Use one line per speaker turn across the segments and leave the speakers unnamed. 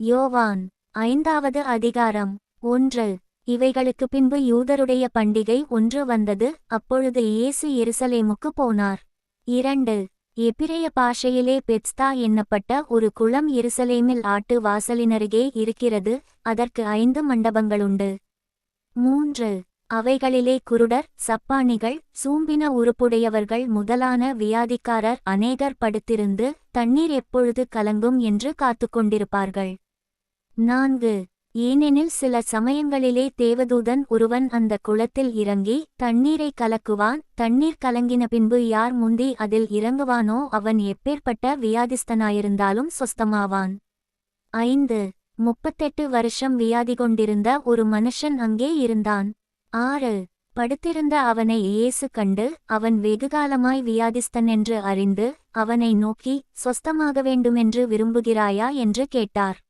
யோவான் ஐந்தாவது அதிகாரம் ஒன்று. இவைகளுக்கு பின்பு யூதருடைய பண்டிகை ஒன்று வந்தது அப்பொழுது இயேசு எருசலேமுக்கு போனார். இரண்டு. எபிரேய பாஷையிலே பெத்ஸ்தா என்னப்பட்ட ஒரு குளம் எருசலேமில் ஆட்டு வாசலினருகே இருக்கிறது அதற்கு ஐந்து மண்டபங்களுண்டு. மூன்று. அவைகளிலே குருடர் சப்பானிகள் சூம்பின உறுப்புடையவர்கள் முதலான வியாதிக்காரர் அநேகர் படுத்திருந்து தண்ணீர் எப்பொழுது கலங்கும் என்று காத்துக்கொண்டிருப்பார்கள். நான்கு. ஏனெனில் சில சமயங்களிலே தேவதூதன் ஒருவன் அந்த குளத்தில் இறங்கி தண்ணீரை கலக்குவான் தண்ணீர் கலங்கின பின்பு யார் முந்தி அதில் இறங்குவானோ அவன் எப்பேற்பட்ட வியாதிஸ்தனாயிருந்தாலும் சொஸ்தமாவான். ஐந்து. முப்பத்தெட்டு வருஷம் வியாதி கொண்டிருந்த ஒரு மனுஷன் அங்கே இருந்தான். ஆறு. படுத்திருந்த அவனை இயேசு கண்டு அவன் வெகுகாலமாய் வியாதிஸ்தன் என்று அறிந்து அவனை நோக்கி சொஸ்தமாக வேண்டுமென்று விரும்புகிறாயா? என்று கேட்டார்.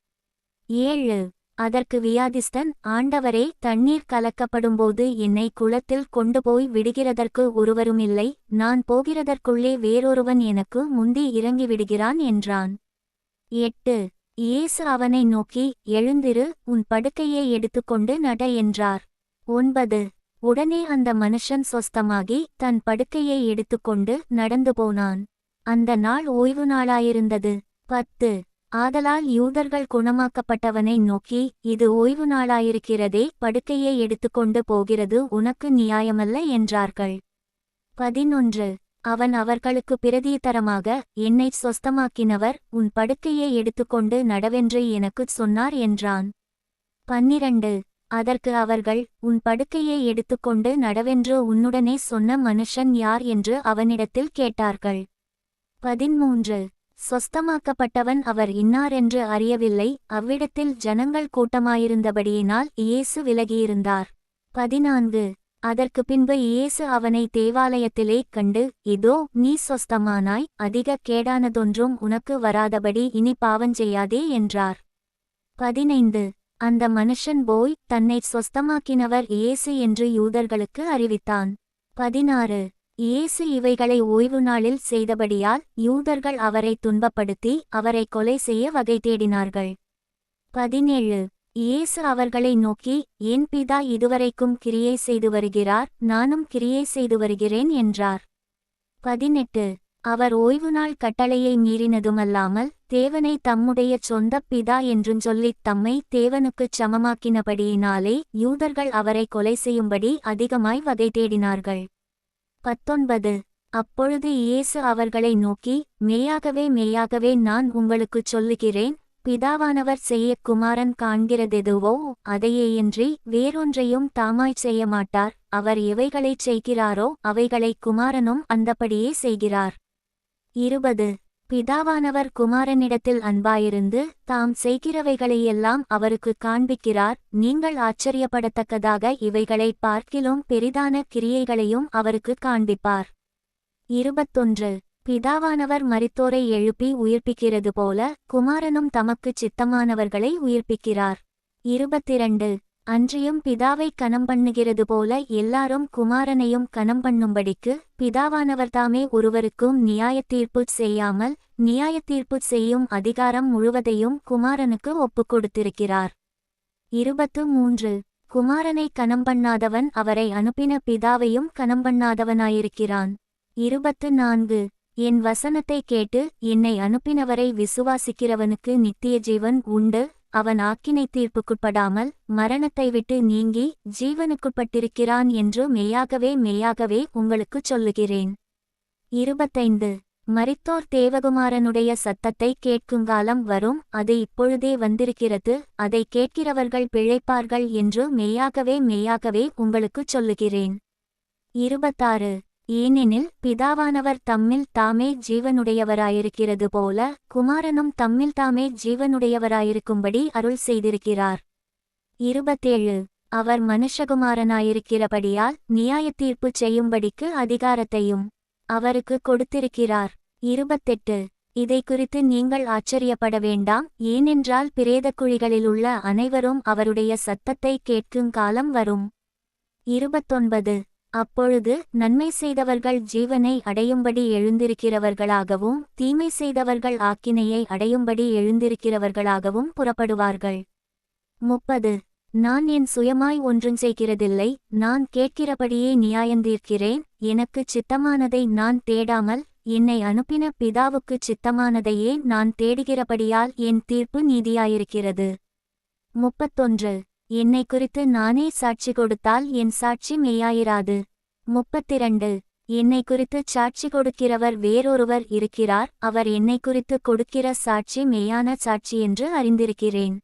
ஏழு. அதற்கு வியாதிஸ்தன் ஆண்டவரே தண்ணீர் கலக்கப்படும்போது என்னை குளத்தில் கொண்டு போய் விடுகிறதற்கு ஒருவருமில்லை. நான் போகிறதற்குள்ளே வேறொருவன் எனக்கு முந்தி இறங்கி விடுகிறான் என்றான். எட்டு. இயேசு அவனை நோக்கி எழுந்திரு உன் படுக்கையை எடுத்துக்கொண்டு நட என்றார். ஒன்பது. உடனே அந்த மனுஷன் சொஸ்தமாகி தன் படுக்கையை எடுத்துக்கொண்டு நடந்து போனான். அந்த நாள் ஓய்வு நாளாயிருந்தது. பத்து. ஆதலால் யூதர்கள் குணமாக்கப்பட்டவனை நோக்கி இது ஓய்வு நாளாயிருக்கிறதே படுக்கையை எடுத்துக்கொண்டு போகிறது உனக்கு நியாயமல்ல என்றார்கள். பதினொன்று. அவன் அவர்களுக்கு பிரதித்தரமாக என்னைச் சொஸ்தமாக்கினவர் உன் படுக்கையை எடுத்துக்கொண்டு நடவென்று எனக்குச் சொன்னார் என்றான். பன்னிரண்டு. அதற்கு அவர்கள் உன் படுக்கையை எடுத்துக்கொண்டு நடவென்று உன்னுடனே சொன்ன மனுஷன் யார் என்று அவனிடத்தில் கேட்டார்கள். பதிமூன்று. சொஸ்தமாக்கப்பட்டவன் அவர் இன்னாரென்று அறியவில்லை. அவ்விடத்தில் ஜனங்கள் கூட்டமாயிருந்தபடியினால் இயேசு விலகியிருந்தார். பதினான்கு. அதற்கு பின்பு இயேசு அவனை தேவாலயத்திலே கண்டு இதோ நீ சொஸ்தமானாய் அதிக கேடானதொன்றும் உனக்கு வராதபடி இனி பாவஞ்செய்யாதே என்றார். பதினைந்து. அந்த மனுஷன் போய் தன்னை சொஸ்தமாக்கினவர் இயேசு என்று யூதர்களுக்கு அறிவித்தான். பதினாறு. இயேசு இவைகளை ஓய்வு நாளில் செய்தபடியால் யூதர்கள் அவரை துன்பப்படுத்தி அவரை கொலை செய்ய வகை தேடினார்கள். பதினேழு. இயேசு அவர்களை நோக்கி என் பிதா இதுவரைக்கும் கிரியை செய்து வருகிறார் நானும் கிரியை செய்து வருகிறேன் என்றார். பதினெட்டு. அவர் ஓய்வு நாள் கட்டளையை மீறினதுமல்லாமல் தேவனை தம்முடைய சொந்த பிதா என்றும் சொல்லித் தம்மை தேவனுக்குச் சமமாக்கினபடியினாலே யூதர்கள் அவரை கொலை செய்யும்படி அதிகமாய் வகை தேடினார்கள். பத்தொன்பது. அப்பொழுது இயேசு அவர்களை நோக்கி மெய்யாகவே மெய்யாகவே நான் உங்களுக்குச் சொல்லுகிறேன் பிதாவானவர் செய்ய குமாரன் காண்கிறதெதுவோ அதையேயின்றி வேறொன்றையும் தாமாய்ச் செய்ய மாட்டார் அவர் எவைகளைச் செய்கிறாரோ அவைகளை குமாரனும் அந்தபடியே செய்கிறார். இருபது. பிதாவானவர் குமாரனிடத்தில் அன்பாயிருந்து தாம் செய்கிறவைகளையெல்லாம் அவருக்கு காண்பிக்கிறார். நீங்கள் ஆச்சரியப்படத்தக்கதாக இவைகளை பார்க்கிலும் பெரிதான கிரியைகளையும் அவருக்கு காண்பிப்பார். இருபத்தொன்று. பிதாவானவர் மரித்தோரை எழுப்பி உயிர்ப்பிக்கிறது போல குமாரனும் தமக்குச் சித்தமானவர்களை உயிர்ப்பிக்கிறார். இருபத்திரண்டு. அன்றியும் பிதாவை கணம் பண்ணுகிறது போல எல்லாரும் குமாரனையும் கணம் பண்ணும்படிக்கு பிதாவானவர்தாமே ஒருவருக்கும் நியாயத்தீர்ப்பு செய்யாமல் நியாயத்தீர்ப்பு செய்யும் அதிகாரம் முழுவதையும் குமாரனுக்கு ஒப்புக் கொடுத்திருக்கிறார். இருபத்து மூன்று. குமாரனை கணம் பண்ணாதவன் அவரை அனுப்பின பிதாவையும் கணம் பண்ணாதவனாயிருக்கிறான். இருபத்து நான்கு. என் வசனத்தை கேட்டு என்னை அனுப்பினவரை விசுவாசிக்கிறவனுக்கு நித்திய ஜீவன் உண்டு அவன் ஆக்கினை தீர்ப்புக்குட்படாமல் மரணத்தை விட்டு நீங்கி ஜீவனுக்குட்பட்டிருக்கிறான் என்று மெய்யாகவே மெய்யாகவே உங்களுக்குச் சொல்லுகிறேன். இருபத்தைந்து. மரித்தோர் தேவகுமாரனுடைய சத்தத்தை கேட்குங்காலம் வரும் அது இப்பொழுதே வந்திருக்கிறது அதை கேட்கிறவர்கள் பிழைப்பார்கள் என்று மெய்யாகவே மெய்யாகவே உங்களுக்குச் சொல்லுகிறேன். இருபத்தாறு. ஏனெனில் பிதாவானவர் தம்மில் தாமே ஜீவனுடையவராயிருக்கிறது போல குமாரனும் தம்மில் தாமே ஜீவனுடையவராயிருக்கும்படி அருள் செய்திருக்கிறார். இருபத்தேழு. அவர் மனுஷகுமாரனாயிருக்கிறபடியால் நியாயத்தீர்ப்பு செய்யும்படிக்கு அதிகாரத்தையும் அவருக்கு கொடுத்திருக்கிறார். இருபத்தெட்டு. இதை குறித்து நீங்கள் ஆச்சரியப்பட வேண்டாம் ஏனென்றால் பிரேத குழிகளிலுள்ள அனைவரும் அவருடைய சத்தத்தை கேட்கும் காலம் வரும். இருபத்தொன்பது. அப்பொழுது நன்மை செய்தவர்கள் ஜீவனை அடையும்படி எழுந்திருக்கிறவர்களாகவும் தீமை செய்தவர்கள் ஆக்கினையை அடையும்படி எழுந்திருக்கிறவர்களாகவும் புறப்படுவார்கள். முப்பது. நான் என் சுயமாய் ஒன்றும் செய்கிறதில்லை நான் கேட்கிறபடியே நியாயந்தீர்க்கிறேன் எனக்குச் சித்தமானதை நான் தேடாமல் என்னை அனுப்பின பிதாவுக்குச் சித்தமானதையே நான் தேடுகிறபடியால் என் தீர்ப்பு நீதியாயிருக்கிறது. முப்பத்தொன்று. என்னை குறித்து நானே சாட்சி கொடுத்தால் என் சாட்சி மெய்யாயிராது முப்பத்திரண்டு. என்னை குறித்து சாட்சி கொடுக்கிறவர் வேறொருவர் இருக்கிறார். அவர் என்னை குறித்து கொடுக்கிற சாட்சி மெய்யான சாட்சி என்று அறிந்திருக்கிறேன்.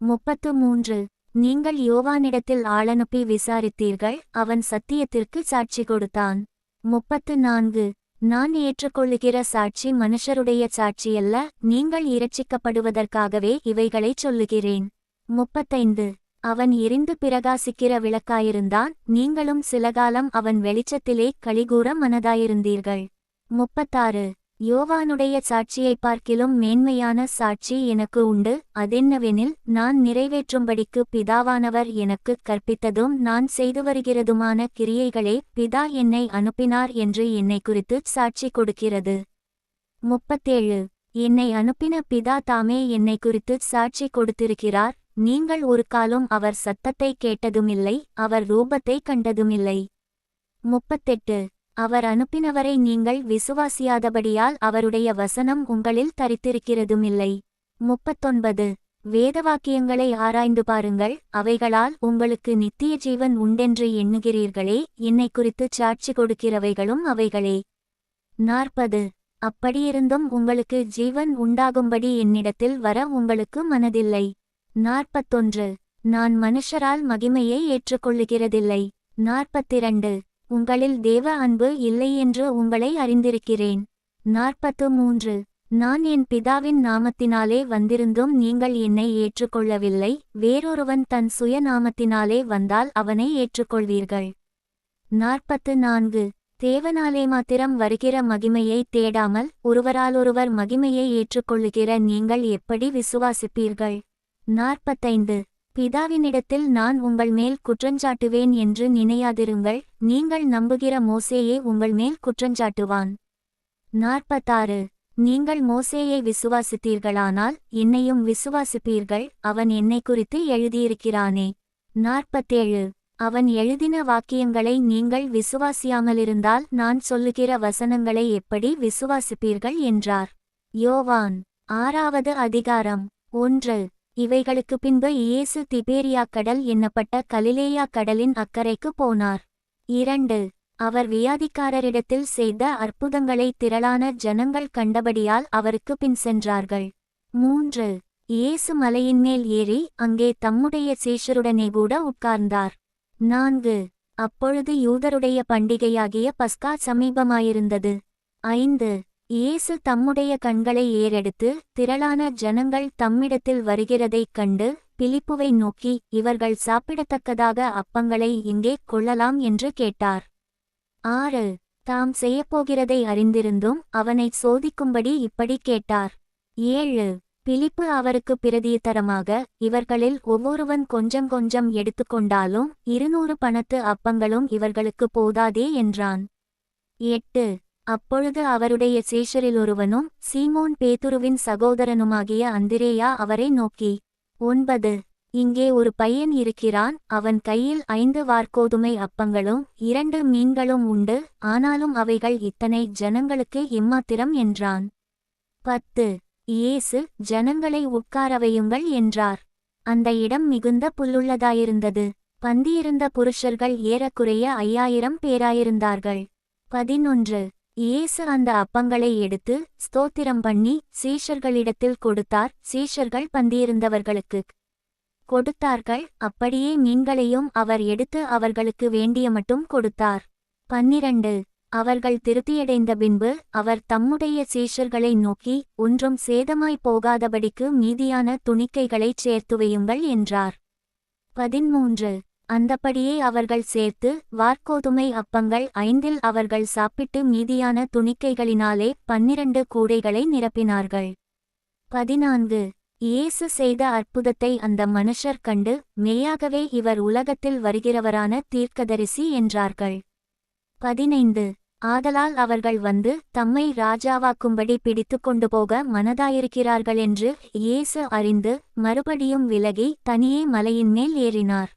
முப்பத்து மூன்று நீங்கள் யோவானிடத்தில் ஆளனுப்பி விசாரித்தீர்கள். அவன் சத்தியத்திற்கு சாட்சி கொடுத்தான். முப்பத்து நான்கு நான் ஏற்றுக்கொள்ளுகிற சாட்சி மனுஷருடைய சாட்சியல்ல நீங்கள் இரட்சிக்கப்படுவதற்காகவே இவைகளைச் சொல்லுகிறேன். முப்பத்தைந்து. அவன் எரிந்து பிரகாசிக்கிற விளக்காயிருந்தான். நீங்களும் சிலகாலம் அவன் வெளிச்சத்திலே கழிகூற மனதாயிருந்தீர்கள். முப்பத்தாறு. யோவானுடைய சாட்சியைப் பார்க்கிலும் மேன்மையான சாட்சி எனக்கு உண்டு. அதென்னவெனில் நான் நிறைவேற்றும்படிக்கு பிதாவானவர் எனக்குக் கற்பித்ததும் நான் செய்து வருகிறதுமான கிரியைகளே பிதா என்னை அனுப்பினார் என்று என்னை குறித்து சாட்சி கொடுக்கிறது. முப்பத்தேழு. என்னை அனுப்பின பிதா தாமே என்னை குறித்து சாட்சி கொடுத்திருக்கிறார். நீங்கள் ஒரு காலம் அவர் சத்தத்தை கேட்டதுமில்லை அவர் ரூபத்தை கண்டதுமில்லை. முப்பத்தெட்டு. அவர் அனுப்பினவரை நீங்கள் விசுவாசியாதபடியால் அவருடைய வசனம் உங்களில் தரித்திருக்கிறதுமில்லை. முப்பத்தொன்பது. வேதவாக்கியங்களை ஆராய்ந்து பாருங்கள் அவைகளால் உங்களுக்கு நித்திய ஜீவன் உண்டென்று எண்ணுகிறீர்களே என்னை குறித்து சாட்சி கொடுக்கிறவைகளும் அவைகளே. நாற்பது. அப்படியிருந்தும் உங்களுக்கு ஜீவன் உண்டாகும்படி என்னிடத்தில் வர உங்களுக்கு மனதில்லை. நாற்பத்தொன்று. நான் மனுஷரால் மகிமையை ஏற்றுக்கொள்ளுகிறதில்லை. நாற்பத்திரண்டு. உங்களில் தேவ அன்பு இல்லை என்று உங்களை அறிந்திருக்கிறேன். நாற்பத்து மூன்று நான் என் பிதாவின் நாமத்தினாலே வந்திருந்தும் நீங்கள் என்னை ஏற்றுக்கொள்ளவில்லை. வேறொருவன் தன் சுய நாமத்தினாலே வந்தால் அவனை ஏற்றுக்கொள்வீர்கள். நாற்பத்து நான்கு தேவனாலே மாத்திரம் வருகிற மகிமையை தேடாமல் ஒருவராலொருவர் மகிமையை ஏற்றுக்கொள்ளுகிற நீங்கள் எப்படி விசுவாசிப்பீர்கள்? நாற்பத்தைந்து. பிதாவினிடத்தில் நான் உங்கள் மேல் குற்றஞ்சாட்டுவேன் என்று நினையாதிருங்கள் நீங்கள் நம்புகிற மோசேயே உங்கள் மேல் குற்றஞ்சாட்டுவான். நாற்பத்தாறு. நீங்கள் மோசேயை விசுவாசித்தீர்களானால் என்னையும் விசுவாசிப்பீர்கள் அவன் என்னை குறித்து எழுதியிருக்கிறானே. நாற்பத்தேழு. அவன் எழுதின வாக்கியங்களை நீங்கள் விசுவாசியாமலிருந்தால் நான் சொல்லுகிற வசனங்களை எப்படி விசுவாசிப்பீர்கள் என்றார். யோவான். ஆறாவது அதிகாரம். ஒன்று. இவைகளுக்கு பின்பு இயேசு திபேரியா கடல் என்னப்பட்ட கலிலேயா கடலின் அக்கறைக்கு போனார். இரண்டு அவர் வியாதிக்காரரிடத்தில் செய்த அற்புதங்களை திரளான ஜனங்கள் கண்டபடியால் அவருக்கு பின் சென்றார்கள். மூன்று இயேசு மலையின் மேல் ஏறி அங்கே தம்முடைய சீஷருடனே கூட உட்கார்ந்தார். நான்கு அப்பொழுது யூதருடைய பண்டிகையாகிய பஸ்கா சமீபமாயிருந்தது. ஐந்து இயேசு தம்முடைய கண்களை ஏறெடுத்து திரளான ஜனங்கள் தம்மிடத்தில் வருகிறதைக் கண்டு பிலிப்புவை நோக்கி இவர்கள் சாப்பிடத்தக்கதாக அப்பங்களை இங்கே கொள்ளலாம் என்று கேட்டார். ஆறு தாம் செய்யப்போகிறதை அறிந்திருந்தும் அவனைச் சோதிக்கும்படி இப்படி கேட்டார். ஏழு பிலிப்பு அவருக்கு பிரதியுத்தரமாக இவர்களில் ஒவ்வொருவன் கொஞ்சம் கொஞ்சம் எடுத்துக்கொண்டாலும் இருநூறு பணத்து அப்பங்களும் இவர்களுக்கு போதாதே என்றான். எட்டு அப்பொழுது அவருடைய சேஷரில் ஒருவனும் சீமோன் பேதுருவின் சகோதரனுமாகிய அந்திரேயா அவரை நோக்கி ஒன்பது. இங்கே ஒரு பையன் இருக்கிறான் அவன் கையில் ஐந்து வார்கோதுமை அப்பங்களும் இரண்டு மீன்களும் உண்டு ஆனாலும் அவைகள் இத்தனை ஜனங்களுக்கு இம்மாத்திரம் என்றான். பத்து. இயேசு ஜனங்களை உட்காரவையுங்கள் என்றார். அந்த இடம் மிகுந்த புல்லுள்ளதாயிருந்தது. பந்தியிருந்த புருஷர்கள் ஏறக்குறைய ஐயாயிரம் பேராயிருந்தார்கள். பதினொன்று. இயேசு அந்த அப்பங்களை எடுத்து ஸ்தோத்திரம் பண்ணி சீஷர்களிடத்தில் கொடுத்தார். சீஷர்கள் பந்தியிருந்தவர்களுக்கு கொடுத்தார்கள். அப்படியே மீன்களையும் அவர் எடுத்து அவர்களுக்கு வேண்டிய மட்டும் கொடுத்தார். பன்னிரண்டு. அவர்கள் திருப்தியடைந்த பின்பு அவர் தம்முடைய சீஷர்களை நோக்கி ஒன்றும் சேதமாய் போகாதபடிக்கு மீதியான துணிக்கைகளைச் சேர்த்துவையுங்கள் என்றார். பதிமூன்று அந்தப்படியே அவர்கள் சேர்த்து வார்க்கோதுமை அப்பங்கள் ஐந்தில் அவர்கள் சாப்பிட்டு மீதியான துணிக்கைகளினாலே பன்னிரண்டு கூடைகளை நிரப்பினார்கள். பதினான்கு. இயேசு செய்த அற்புதத்தை அந்த மனுஷர் கண்டு மெய்யாகவே இவர் உலகத்தில் வருகிறவரான தீர்க்கதரிசி என்றார்கள். பதினைந்து. ஆதலால் அவர்கள் வந்து தம்மை ராஜாவாக்கும்படி பிடித்து கொண்டு போக மனதாயிருக்கிறார்கள் என்று இயேசு அறிந்து மறுபடியும் விலகி தனியே மலையின் மேல் ஏறினார்.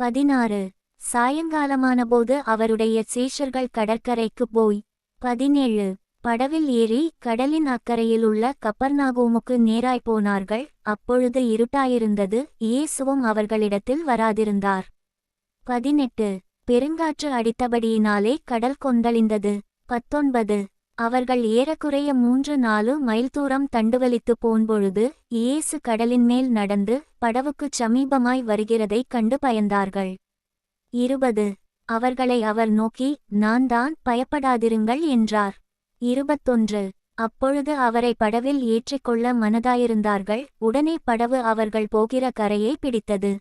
பதினாறு. சாயங்காலமானபோது அவருடைய சீஷர்கள் கடற்கரைக்கு போய் பதினேழு. படவில் ஏறி கடலின் அக்கறையில் உள்ள கப்பர்நாகூமுக்கு நேராய் போனார்கள். அப்பொழுது இருட்டாயிருந்தது. இயேசுவும் அவர்களிடத்தில் வராதிருந்தார். பதினெட்டு. பெருங்காற்று அடித்தபடியினாலே கடல் கொந்தளிந்தது. பத்தொன்பது. அவர்கள் ஏறக்குறைய மூன்று நாலு மைல் தூரம் தண்டுவலித்து போன்பொழுது இயேசு கடலின் மேல் நடந்து படவுக்குச் சமீபமாய் வருகிறதைக் கண்டு பயந்தார்கள். இருபது. அவர்களை அவர் நோக்கி நான் தான் பயப்படாதிருங்கள் என்றார். இருபத்தொன்று. அப்பொழுது அவரை படவில் ஏற்றிக்கொள்ள மனதாயிருந்தார்கள். உடனே படவு அவர்கள் போகிற கரையை பிடித்தது.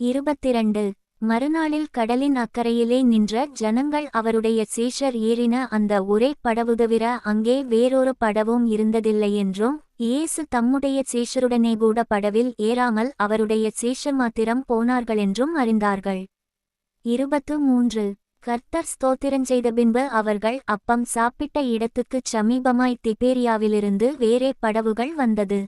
இருபத்திரண்டு. மறுநாளில் கடலின் அக்கறையிலே நின்ற ஜனங்கள் அவருடைய சீஷர் ஏறின அந்த ஒரே படவுதவிர அங்கே வேறொரு படவும் இருந்ததில்லை என்றும் இயேசு தம்முடைய சீஷருடனே கூட படவில் ஏறாமல் அவருடைய சீஷர் மாத்திரம் போனார்களென்றும் அறிந்தார்கள். இருபத்து மூன்று. கர்த்தர் ஸ்தோத்திரஞ்செய்த பின்பு அவர்கள் அப்பம் சாப்பிட்ட இடத்துக்குச் சமீபமாய் திபேரியாவிலிருந்து வேறே படவுகள் வந்தது.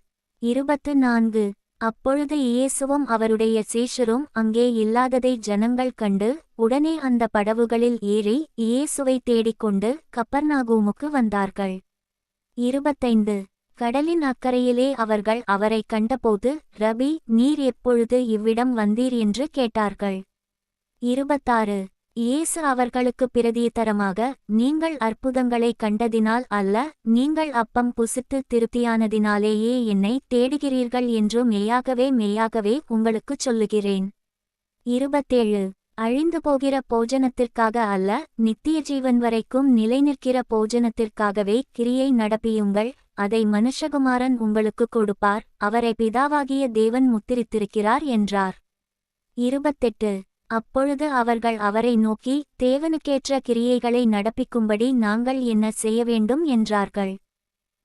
இருபத்து நான்கு. அப்பொழுது இயேசுவும் அவருடைய சீஷரும் அங்கே இல்லாததை ஜனங்கள் கண்டு உடனே அந்த படவுகளில் ஏறி இயேசுவை தேடிக்கொண்டு கப்பர்நாகூமுக்கு வந்தார்கள். இருபத்தைந்து. கடலின் அக்கறையிலே அவர்கள் அவரை கண்டபோது ரபி நீர் எப்பொழுது இவ்விடம் வந்தீர்? என்று கேட்டார்கள். இருபத்தாறு. இயேசு அவர்களுக்கு பிரதித்தரமாக நீங்கள் அற்புதங்களை கண்டதினால் அல்ல நீங்கள் அப்பம் புசித்து திருப்தியானதினாலேயே என்னை தேடுகிறீர்கள் என்று மெய்யாகவே மெய்யாகவே உங்களுக்குச் சொல்லுகிறேன். இருபத்தேழு. அழிந்து போகிற போஜனத்திற்காக அல்ல நித்திய ஜீவன் வரைக்கும் நிலைநிற்கிற போஜனத்திற்காகவே கிரியை நடப்பியுங்கள் அதை மனுஷகுமாரன் உங்களுக்கு கொடுப்பார் அவரை பிதாவாகிய தேவன் முத்திரித்திருக்கிறார் என்றார். இருபத்தெட்டு. அப்பொழுது அவர்கள் அவரை நோக்கி தேவனுக்கேற்ற கிரியைகளை நடப்பிக்கும்படி நாங்கள் என்ன செய்ய வேண்டும்? என்றார்கள்.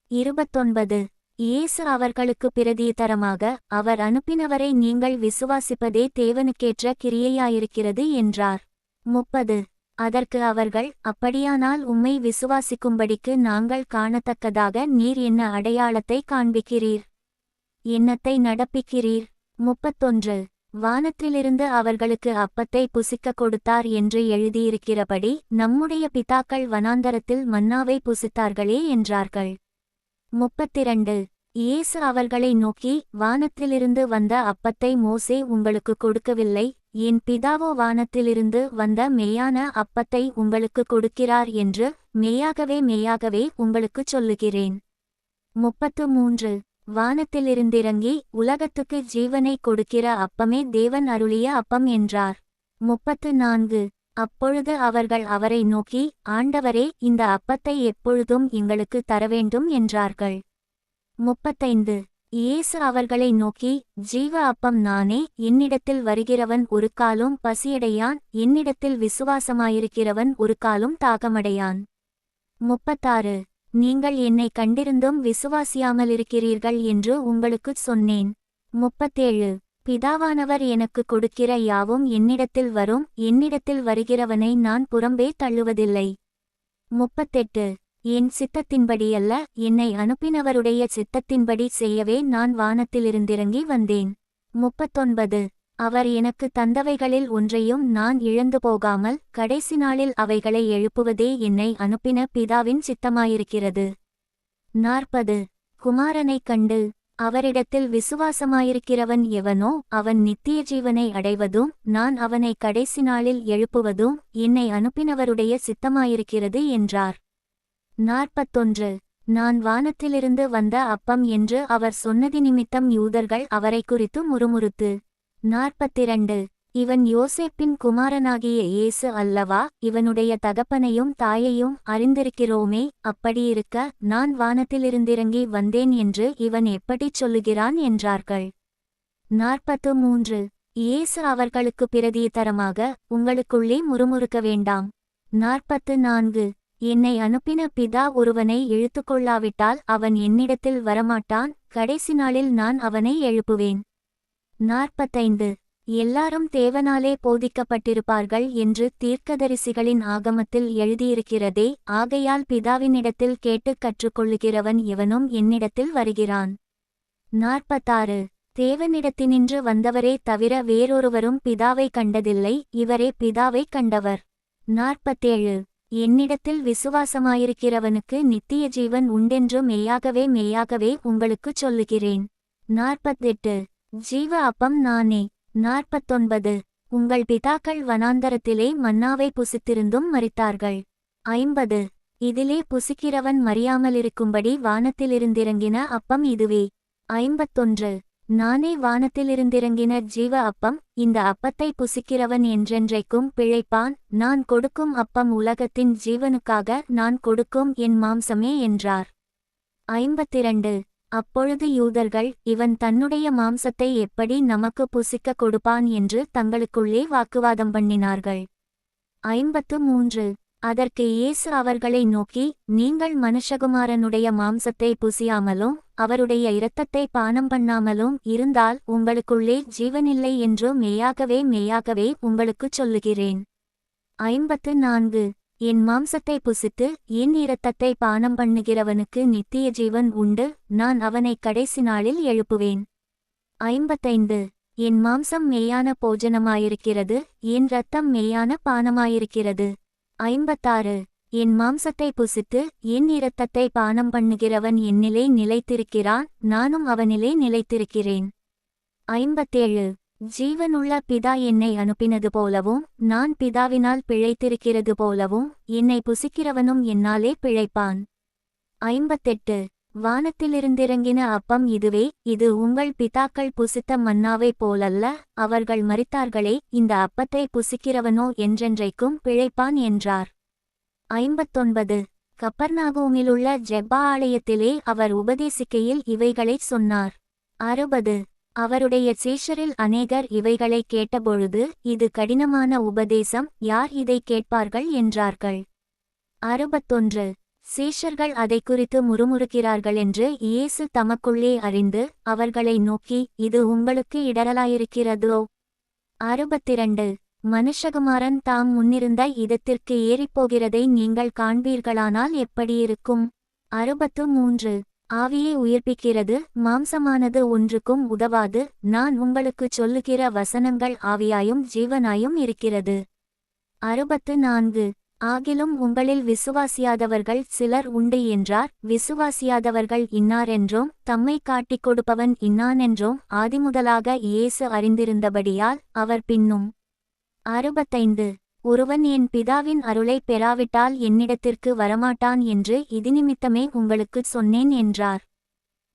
இருபத்தொன்பது. இயேசு அவர்களுக்கு பிரதித்தரமாக அவர் அனுப்பினவரை நீங்கள் விசுவாசிப்பதே தேவனுக்கேற்ற கிரியையாயிருக்கிறது என்றார். முப்பது. அதற்கு அவர்கள் அப்படியானால் உம்மை விசுவாசிக்கும்படிக்கு நாங்கள் காணத்தக்கதாக நீர் என்ன அடையாளத்தை காண்பிக்கிறீர்? என்னத்தை நடப்பிக்கிறீர்? முப்பத்தொன்று. வானத்திலிருந்து அவர்களுக்கு அப்பத்தை புசிக்க கொடுத்தார் என்று எழுதியிருக்கிறபடி நம்முடைய பிதாக்கள் வனாந்தரத்தில் மன்னாவை புசித்தார்களே என்றார்கள். முப்பத்திரண்டு. இயேசு அவர்களை நோக்கி வானத்திலிருந்து வந்த அப்பத்தை மோசே உங்களுக்கு கொடுக்கவில்லை. என் பிதாவோ வானத்திலிருந்து வந்த மெய்யான அப்பத்தை உங்களுக்கு கொடுக்கிறார் என்று மெய்யாகவே மெய்யாகவே உங்களுக்குச் சொல்லுகிறேன். முப்பத்து மூன்று. வானத்திலிருந்திறங்கி உலகத்துக்கு ஜீவனை கொடுக்கிற அப்பமே தேவன் அருளிய அப்பம் என்றார். முப்பத்து நான்கு அப்பொழுது அவர்கள் அவரை நோக்கி ஆண்டவரே இந்த அப்பத்தை எப்பொழுதும் எங்களுக்கு தரவேண்டும் என்றார்கள். முப்பத்தைந்து. இயேசு அவர்களை நோக்கி ஜீவ அப்பம் நானே என்னிடத்தில் வருகிறவன் ஒரு காலும் பசியடையான் என்னிடத்தில் விசுவாசமாயிருக்கிறவன் ஒரு காலும் தாகமடையான். முப்பத்தாறு. நீங்கள் என்னை கண்டிருந்தும் விசுவாசியாமலிருக்கிறீர்கள் என்று உங்களுக்குச் சொன்னேன். முப்பத்தேழு. பிதாவானவர் எனக்கு கொடுக்கிற யாவும் என்னிடத்தில் வரும் என்னிடத்தில் வருகிறவனை நான் புறம்பே தள்ளுவதில்லை. முப்பத்தெட்டு. என் சித்தத்தின்படியல்ல என்னை அனுப்பினவருடைய சித்தத்தின்படி செய்யவே நான் வானத்திலிருந்திறங்கி வந்தேன். முப்பத்தொன்பது. அவர் எனக்கு தந்தவைகளில் ஒன்றையும் நான் இழந்து போகாமல் கடைசி நாளில் அவைகளை எழுப்புவதே என்னை அனுப்பின பிதாவின் சித்தமாயிருக்கிறது. நாற்பது. குமாரனைக் கண்டு அவரிடத்தில் விசுவாசமாயிருக்கிறவன் எவனோ அவன் நித்திய ஜீவனை அடைவதும் நான் அவனை கடைசி நாளில் எழுப்புவதும் என்னை அனுப்பினவருடைய சித்தமாயிருக்கிறது என்றார். நாற்பத்தொன்று. நான் வானத்திலிருந்து வந்த அப்பம் என்று அவர் சொன்னதி நிமித்தம் யூதர்கள் அவரை குறித்து முறுமுறுத்து நாற்பத்திரண்டு. இவன் யோசேப்பின் குமாரனாகிய இயேசு அல்லவா? இவனுடைய தகப்பனையும் தாயையும் அறிந்திருக்கிறோமே அப்படியிருக்க நான் வானத்திலிருந்திறங்கி வந்தேன் என்று இவன் எப்படிச் சொல்லுகிறான் என்றார்கள். நாற்பத்து மூன்று. இயேசு அவர்களுக்கு பிரதித்தரமாக உங்களுக்குள்ளே முறுமுறுக்க வேண்டாம். நாற்பத்து நான்கு. என்னை அனுப்பின பிதா ஒருவனை இழுத்துக்கொள்ளாவிட்டால் அவன் என்னிடத்தில் வரமாட்டான். கடைசி நாளில் நான் அவனை எழுப்புவேன். நாற்பத்தைந்து. எல்லாரும் தேவனாலே போதிக்கப்பட்டிருப்பார்கள் என்று தீர்க்கதரிசிகளின் ஆகமத்தில் எழுதியிருக்கிறதே ஆகையால் பிதாவினிடத்தில் கேட்டுக் கற்றுக்கொள்ளுகிறவன் எவனும் என்னிடத்தில் வருகிறான். நாற்பத்தாறு. தேவனிடத்தினின்று வந்தவரே தவிர வேறொருவரும் பிதாவை கண்டதில்லை இவரே பிதாவை கண்டவர். நாற்பத்தேழு. என்னிடத்தில் விசுவாசமாயிருக்கிறவனுக்கு நித்திய ஜீவன் உண்டென்று மெய்யாகவே மெய்யாகவே உங்களுக்குச் சொல்லுகிறேன். நாற்பத்தெட்டு. ஜீவ அப்பம் நானே. நாற்பத்தொன்பது. உங்கள் பிதாக்கள் வனாந்தரத்திலே மன்னாவை புசித்திருந்தும் மறித்தார்கள் ஐம்பது. இதிலே புசிக்கிறவன் மறியாமலிருக்கும்படி வானத்திலிருந்திறங்கின அப்பம் இதுவே. ஐம்பத்தொன்று. நானே வானத்திலிருந்திறங்கின ஜீவ அப்பம் இந்த அப்பத்தை புசிக்கிறவன் என்றென்றைக்கும் பிழைப்பான் நான் கொடுக்கும் அப்பம் உலகத்தின் ஜீவனுக்காக நான் கொடுக்கும் என் மாம்சமே என்றார். ஐம்பத்திரண்டு. அப்பொழுது யூதர்கள் இவன் தன்னுடைய மாம்சத்தை எப்படி நமக்கு புசிக்க கொடுப்பான் என்று தங்களுக்குள்ளே வாக்குவாதம் பண்ணினார்கள். ஐம்பத்து மூன்று. அதற்கு இயேசு அவர்களை நோக்கி நீங்கள் மனுஷகுமாரனுடைய மாம்சத்தை புசியாமலும் அவருடைய இரத்தத்தை பானம் பண்ணாமலும் இருந்தால் உங்களுக்குள்ளே ஜீவனில்லை என்று மெய்யாகவே மெய்யாகவே உங்களுக்குச் சொல்லுகிறேன். ஐம்பத்து நான்கு. என் மாம்சத்தை புசித்து என் இரத்தத்தை பானம் பண்ணுகிறவனுக்கு நித்திய ஜீவன் உண்டு நான் அவனை கடைசி நாளில் எழுப்புவேன். ஐம்பத்தைந்து. என் மாம்சம் மெய்யான போஜனமாயிருக்கிறது என் இரத்தம் மெய்யான பானமாயிருக்கிறது. ஐம்பத்தாறு. என் மாம்சத்தை புசித்து என் இரத்தத்தை பானம் பண்ணுகிறவன் என்னிலே நிலைத்திருக்கிறான் நானும் அவனிலே நிலைத்திருக்கிறேன். ஐம்பத்தேழு. ஜீவனுள்ள பிதா என்னை அனுப்பினது போலவும் நான் பிதாவினால் பிழைத்திருக்கிறது போலவும் என்னை புசிக்கிறவனும் என்னாலே பிழைப்பான். ஐம்பத்தெட்டு. வானத்திலிருந்திறங்கின அப்பம் இதுவே இது உங்கள் பிதாக்கள் புசித்த மன்னாவைப் போலல்ல அவர்கள் மறித்தார்களே இந்த அப்பத்தை புசிக்கிறவனோ என்றென்றைக்கும் பிழைப்பான் என்றார். ஐம்பத்தொன்பது. கப்பர்நாகோமிலுள்ள ஜெப்பா ஆலயத்திலே அவர் உபதேசிக்கையில் இவைகளைச் சொன்னார். அறுபது. அவருடைய சீஷரில் அநேகர் இவைகளைக் கேட்டபொழுது இது கடினமான உபதேசம் யார் இதை கேட்பார்கள்? என்றார்கள். அறுபத்தொன்று. சீஷர்கள் அதை குறித்து முறுமுறுக்கிறார்கள் என்று இயேசு தமக்குள்ளே அறிந்து அவர்களை நோக்கி இது உங்களுக்கு இடரலாயிருக்கிறதோ அறுபத்திரண்டு. மனுஷகுமாரன் தாம் முன்னிருந்த இதத்திற்கு ஏறிப்போகிறதை நீங்கள் காண்பீர்களானால் எப்படியிருக்கும் அறுபத்து மூன்று. ஆவியை உயிர்ப்பிக்கிறது மாம்சமானது ஒன்றுக்கும் உதவாது. நான் உங்களுக்குச் சொல்லுகிற வசனங்கள் ஆவியாயும் ஜீவனாயும் இருக்கிறது. அறுபத்து நான்கு ஆகிலும் உங்களில் விசுவாசியாதவர்கள் சிலர் உண்டு என்றார். விசுவாசியாதவர்கள் இன்னாரென்றும்? தம்மை காட்டிக் கொடுப்பவன் இன்னானென்றும்? ஆதிமுதலாக இயேசு அறிந்திருந்தபடியால் அவர் பின்னும். அறுபத்தைந்து. ஒருவன் என் பிதாவின் அருளைப் பெறாவிட்டால் என்னிடத்திற்கு வரமாட்டான் என்று இதுநிமித்தமே உங்களுக்குச் சொன்னேன் என்றார்.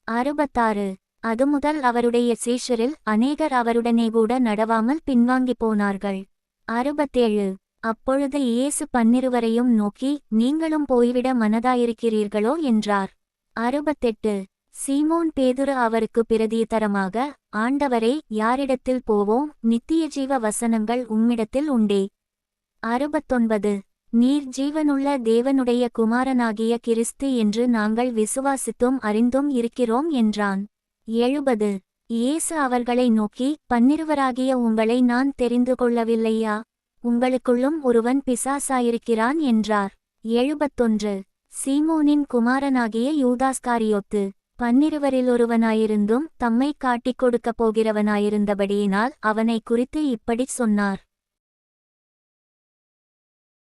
அறுபத்தாறு. அது முதல் அவருடைய சீஷரில் அநேகர் அவருடனே கூட நடவாமல் பின்வாங்கிப் போனார்கள். அறுபத்தேழு. அப்பொழுது இயேசு பன்னிருவரையும் நோக்கி நீங்களும் போய்விட மனதாயிருக்கிறீர்களோ? என்றார். அறுபத்தெட்டு. சீமோன் பேதுரு அவருக்கு பிரதித்தரமாக ஆண்டவரே யாரிடத்தில் போவோம்? நித்திய ஜீவ வசனங்கள் உம்மிடத்தில் உண்டே. அறுபத்தொன்பது. நீர் ஜீவனுள்ள தேவனுடைய குமாரனாகிய கிறிஸ்து என்று நாங்கள் விசுவாசித்தும் அறிந்தும் இருக்கிறோம் என்றான். எழுபது. இயேசு அவர்களை நோக்கி பன்னிருவராகிய உங்களை நான் தெரிந்து கொள்ளவில்லையா? உங்களுக்குள்ளும் ஒருவன் பிசாசாயிருக்கிறான் என்றார். எழுபத்தொன்று. சீமோனின் குமாரனாகிய யூதாஸ்காரியோத்து பன்னிருவரிலொருவனாயிருந்தும் தம்மை காட்டிக் கொடுக்கப் போகிறவனாயிருந்தபடியினால் அவனை குறித்து இப்படிச் சொன்னார்.